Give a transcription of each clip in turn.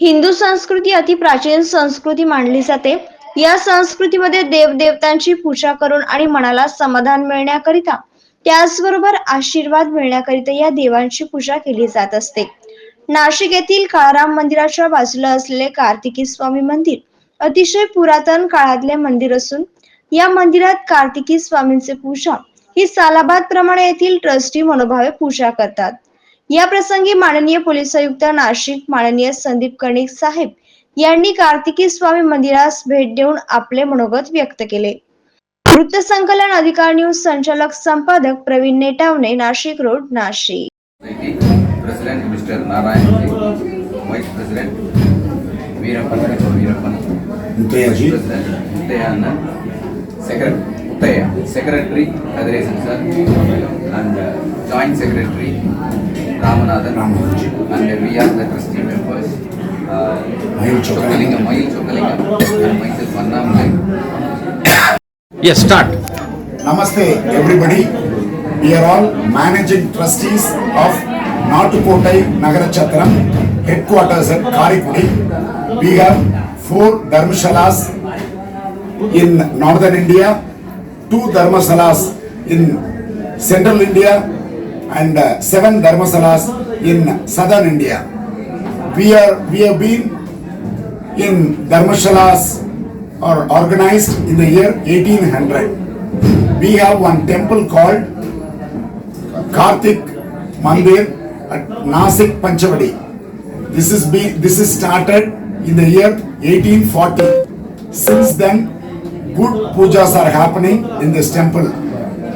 हिंदू संस्कृती अति प्राचीन संस्कृती मानली जाते. या संस्कृतीमध्ये देवदेवतांची पूजा करून आणि मनाला समाधान मिळण्याकरिता त्याचबरोबर आशीर्वाद मिळण्याकरिता या देवांची पूजा केली जात असते. नाशिक येथील काळाराम मंदिराच्या बाजूला असलेले कार्तिकी स्वामी मंदिर अतिशय पुरातन काळातले मंदिर असून या मंदिरात कार्तिकी स्वामींचे पूजा ही सालाबाद प्रमाणे येथील ट्रस्टी मनोभावे पूजा करतात. या प्रसंगी माननीय पोलीस आयुक्त नाशिक माननीय संदीप कर्णिक साहेब यांनी कार्तिकी स्वामी मंदिरास भेट देऊन आपले मनोगत व्यक्त केले वृत्तसंकलन अधिकार न्यूज संचालक संपादक Praveen Netawane Nashik road Nashik President Mr. Narayan, Vice President Veerappan, Veerappan, मुतय्याजी President Uttayana, Secretary, Uttaya, Secretary Kadiresan sir, and uh, Joint Secretary Ramanathan, Ramanathan. and we are the trustee members. Uh, Mayil Chokalingam. Chokalingam, Mayil Chokalingam, and myself Annamlai. Yes, start. Namaste, everybody. We are all managing trustees of Natukotai Nagarachatram, headquarters at Karikudi. We have four dharmashalas in northern India, two dharmasalas in central India, and uh, seven dharmasalas in southern India. We are we have been in dharmashalas are organized in the year 1800. We have one temple called Kartik Mandir at Nasik Panchavadi. This is be this is started in the year 1840. Since then, good pujas are happening in this temple.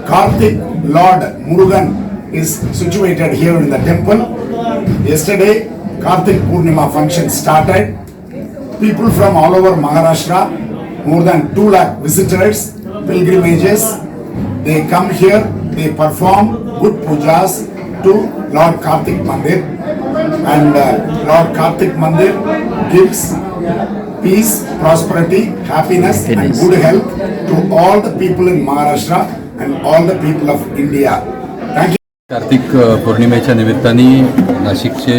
Kartik Lord Murugan is situated here in the temple. Yesterday, Kartik Purnima function started. People from all over Maharashtra, more than 2 lakh visitors, pilgrimages, they come here, they perform good pujas to Lord Kartik Mandir. And uh, Lord Kartik Mandir gives peace, prosperity, happiness and Happiness. good health to all the people in Maharashtra and all the people of India. Thank you. Kartik पौर्णिमेच्या निमित्ताने नाशिकचे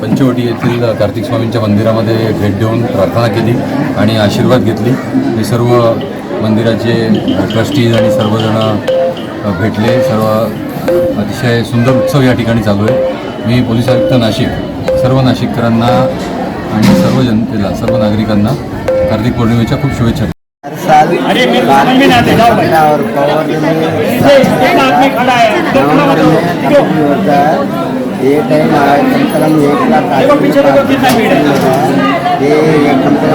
पंचवटी येथील कार्तिक स्वामींच्या मंदिरामध्ये भेट देऊन प्रार्थना केली आणि आशीर्वाद घेतली हे सर्व मंदिराचे ट्रस्टीज आणि सर्वजण भेटले सर्व अतिशय सुंदर उत्सव या ठिकाणी चालू आहे मी पोलीस आयुक्त नाशिक सर्व नाशिककरांना आणि सर्व जनतेला सर्व नागरिकांना कार्तिक पौर्णिमेच्या खूप शुभेच्छा. हर साल और पौर्णमी नवंबर में कभी होता है ये टाइम आए कम से कम एक लाख आदमी का है ये कम से